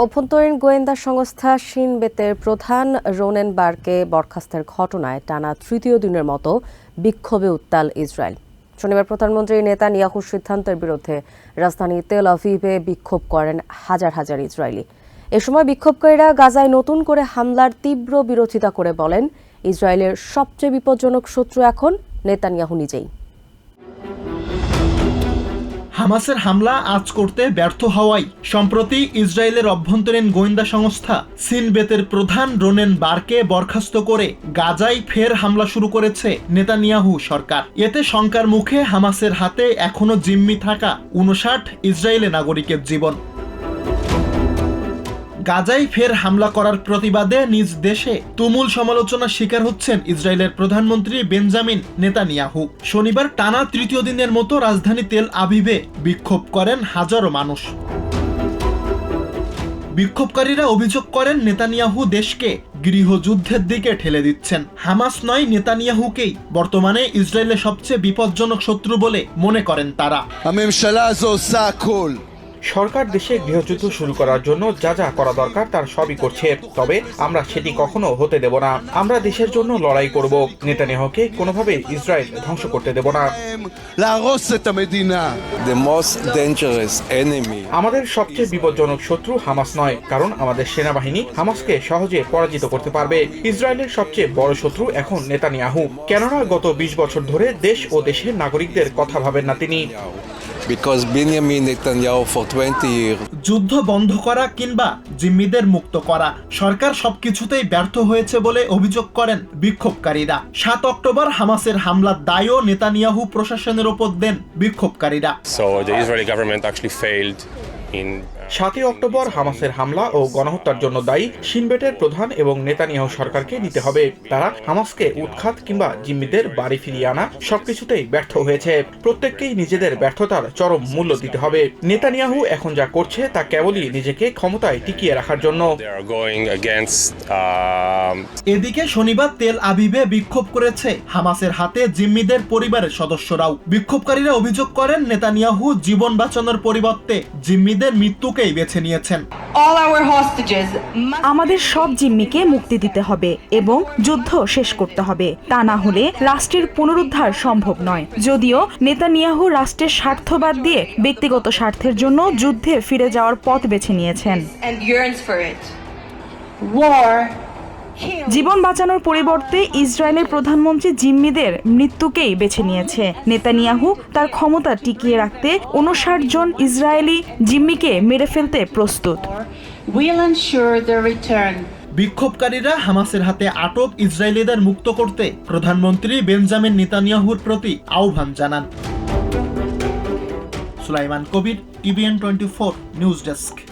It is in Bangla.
অভ্যন্তরীণ গোয়েন্দা সংস্থা সিনবেতের প্রধান রোনেনবার্গকে বরখাস্তের ঘটনায় টানা তৃতীয় দিনের মতো বিক্ষোভে উত্তাল ইসরায়েল। শনিবার প্রধানমন্ত্রী নেতানিয়াহুর সিদ্ধান্তের বিরুদ্ধে রাজধানী তেল আভিভে বিক্ষোভ করেন হাজার হাজার ইসরায়েলি। এ সময় বিক্ষোভকারীরা গাজায় নতুন করে হামলার তীব্র বিরোধিতা করে বলেন, ইসরায়েলের সবচেয়ে বিপজ্জনক শত্রু এখন নেতানিয়াহু নিজেই। হামাসের হামলা আজ করতে ব্যর্থ হওয়ায় সম্প্রতি ইসরায়েলের অভ্যন্তরীণ গোয়েন্দা সংস্থা সিনবেতের প্রধান রোনেন বারকে বরখাস্ত করে গাজায় ফের হামলা শুরু করেছে নেতানিয়াহু সরকার। এতে শঙ্কার মুখে হামাসের হাতে এখনও জিম্মি থাকা উনষাট ইসরায়েলের নাগরিকের জীবন। গাজায় ফের হামলা করার প্রতিবাদে নিজ দেশে তুমুল সমালোচনার শিকার হচ্ছেন ইসরায়েলের প্রধানমন্ত্রী বেঞ্জামিন নেতানিয়াহু। শনিবার টানা তৃতীয় দিনের মতো রাজধানী তেল আবিবে বিক্ষোভ করেন হাজারো মানুষ। বিক্ষোভকারীরা অভিযোগ করেন নেতানিয়াহু দেশকে গৃহযুদ্ধের দিকে ঠেলে দিচ্ছেন। হামাস নয়, নেতানিয়াহুকেই। বর্তমানে ইসরায়েলের সবচেয়ে বিপজ্জনক শত্রু বলে মনে করেন তারা। সরকার দেশে গৃহযুদ্ধ শুরু করার জন্য যা যা করা দরকার তার সবই করছে। তবে আমরা সেটি কখনো হতে দেব না। আমরা দেশের জন্য লড়াই করব। নেতানিয়াহুকে কোনোভাবে ইসরায়েল ধ্বংস করতে দেব না। আমাদের সবচেয়ে বিপজ্জনক শত্রু হামাস নয় কারণ আমাদের সেনাবাহিনী হামাসকে সহজে পরাজিত করতে পারবে। ইসরায়েলের সবচেয়ে বড় শত্রু এখন নেতানিয়াহু। কেননা গত বিশ বছর ধরে দেশ ও দেশের নাগরিকদের কথা ভাবেন না তিনি। Because Benjamin Netanyahu for 20 years যুদ্ধ বন্ধ করা কিংবা জিম্মিদের মুক্ত করা সরকার সবকিছুতেই ব্যর্থ হয়েছে বলে অভিযোগ করেন বিক্ষোভকারীরা। সাত অক্টোবর হামাসের হামলার দায়ও নেতানিয়াহু প্রশাসনের ওপর দেন বিক্ষোভকারীরা। So the Israeli government actually failed in সাতই অক্টোবর হামাসের হামলা ও গণহত্যার জন্য দায়ী সিনবেটের প্রধান এবং নেতানিয়াহু সরকারকে নিতে হবে। তারা হামাসকে উৎখাত কিংবা জিম্মিদের বাড়ি ফিরিয়ে আনা সবকিছুতেই ব্যর্থ হয়েছে। প্রত্যেককেই নিজেদের ব্যর্থতার চরম মূল্য দিতে হবে। নেতানিয়াহু এখন যা করছে তা কেবলই নিজেকে ক্ষমতায় টিকিয়ে রাখার জন্য। Um, এদিকে শনিবার তেল আবিবে বিক্ষোভ করেছে হামাসের হাতে জিম্মিদের পরিবারের সদস্যরাও। বিক্ষোভকারীরা অভিযোগ করেন নেতানিয়াহু জীবন বাঁচানোর পরিবর্তে জিম্মিদের মৃত্যুকেই বেছে নিয়েছেন। আমাদের সব জিম্মিকে মুক্তি দিতে হবে এবং যুদ্ধ শেষ করতে হবে। তা না হলে রাষ্ট্রের পুনরুদ্ধার সম্ভব নয়। যদিও নেতানিয়াহু রাষ্ট্রের স্বার্থ বাদ দিয়ে ব্যক্তিগত স্বার্থের জন্য যুদ্ধে ফিরে যাওয়ার পথ বেছে নিয়েছেন। জীবন বাঁচানোর পরিবর্তে ইসরায়েলের প্রধানমন্ত্রী জিম্মিদের মৃত্যুকেই বেছে নিয়েছে। নেতানিয়াহু তার ক্ষমতা টিকিয়ে রাখতে উনষাট জন ইসরায়েলি জিম্মিকে মেরে ফেলতে প্রস্তুত. বিক্ষোভকারীরা হামাসের হাতে আটক ইসরায়েলিদের মুক্ত করতে প্রধানমন্ত্রী বেঞ্জামিন নেতানিয়াহুর প্রতি আহ্বান জানান। Sulaiman Kabir TVN twenty four news desk.